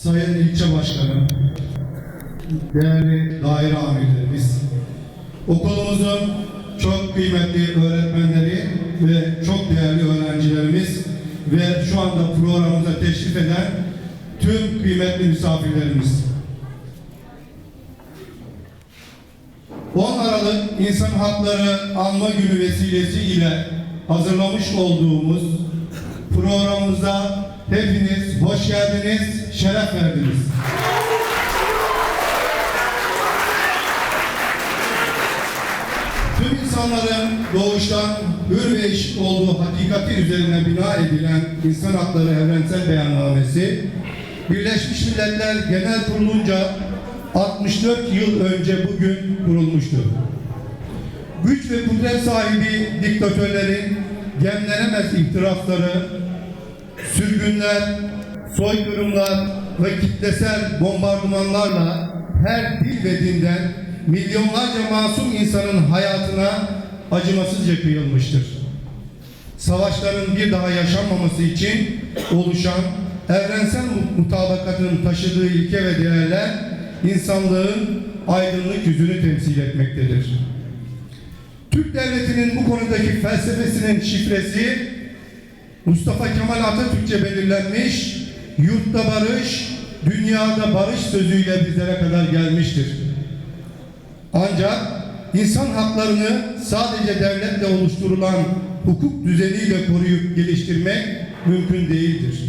Sayın İlçe Başkanım, değerli daire amirlerimiz, okulumuzun çok kıymetli öğretmenleri ve çok değerli öğrencilerimiz ve şu anda programımıza teşrif eden tüm kıymetli misafirlerimiz. 10 Aralık İnsan Hakları Anma Günü vesilesiyle hazırlamış olduğumuz programımıza hepiniz hoş geldiniz, şeref verdiniz. Tüm insanların doğuştan hür ve eşit olduğu hakikati üzerine bina edilen İnsan Hakları Evrensel Beyannamesi, Birleşmiş Milletler Genel Kurulunca 64 yıl önce bugün kurulmuştur. Güç ve kudret sahibi diktatörlerin gemlenemez ihtirasları, sürgünler, soykırımlar ve kitlesel bombardımanlarla her dil ve dinden milyonlarca masum insanın hayatına acımasızca kıyılmıştır. Savaşların bir daha yaşanmaması için oluşan evrensel mutabakatın taşıdığı ilke ve değerler insanlığın aydınlık yüzünü temsil etmektedir. Türk Devleti'nin bu konudaki felsefesinin şifresi Mustafa Kemal Atatürkçe belirlenmiş yurtta barış, dünyada barış sözüyle bizlere kadar gelmiştir. Ancak insan haklarını sadece devletle oluşturulan hukuk düzeniyle koruyup geliştirmek mümkün değildir.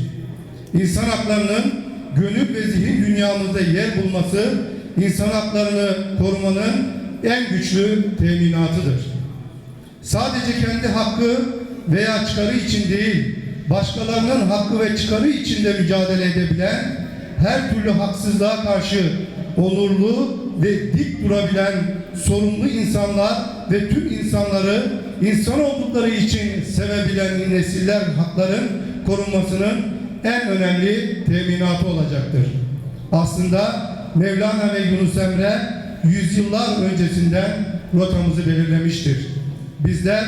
İnsan haklarının gönül ve zihin dünyamızda yer bulması insan haklarını korumanın en güçlü teminatıdır. Sadece kendi hakkı veya çıkarı için değil, başkalarının hakkı ve çıkarı için de mücadele edebilen, her türlü haksızlığa karşı onurlu ve dik durabilen sorumlu insanlar ve tüm insanları insan oldukları için sevebilen nesiller hakların korunmasının en önemli teminatı olacaktır. Aslında Mevlana ve Yunus Emre yüzyıllar öncesinden rotamızı belirlemiştir. Bizler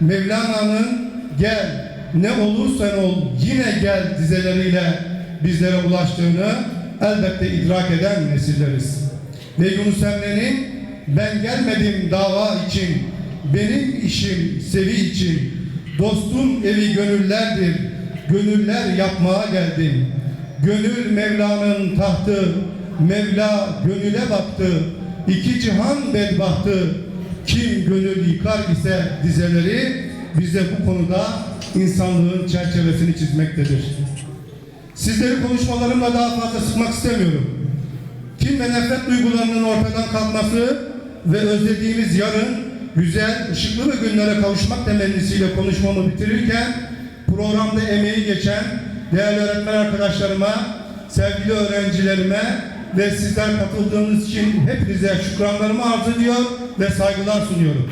Mevlana'nın gel ne olursan ol yine gel dizeleriyle bizlere ulaştığını elbette idrak eden nesilleriz. Ve Yunus Emre'nin ben gelmedim dava için, benim işim sevi için, dostum evi gönüllerdir, gönüller yapmaya geldim. Gönül Mevla'nın tahtı, Mevla gönüle baktı, iki cihan bedbahtı, kim gönül yıkar ise dizeleri bize bu konuda insanlığın çerçevesini çizmektedir. Sizleri konuşmalarımla daha fazla sıkmak istemiyorum. Kin ve nefret duygularının ortadan kalkması ve özlediğimiz yarın güzel, ışıklı ve günlere kavuşmak temennisiyle konuşmamı bitirirken programda emeği geçen değerli öğretmen arkadaşlarıma, sevgili öğrencilerime ve sizler katıldığınız için hepinize şükranlarımı arz ediyor ve saygılar sunuyorum.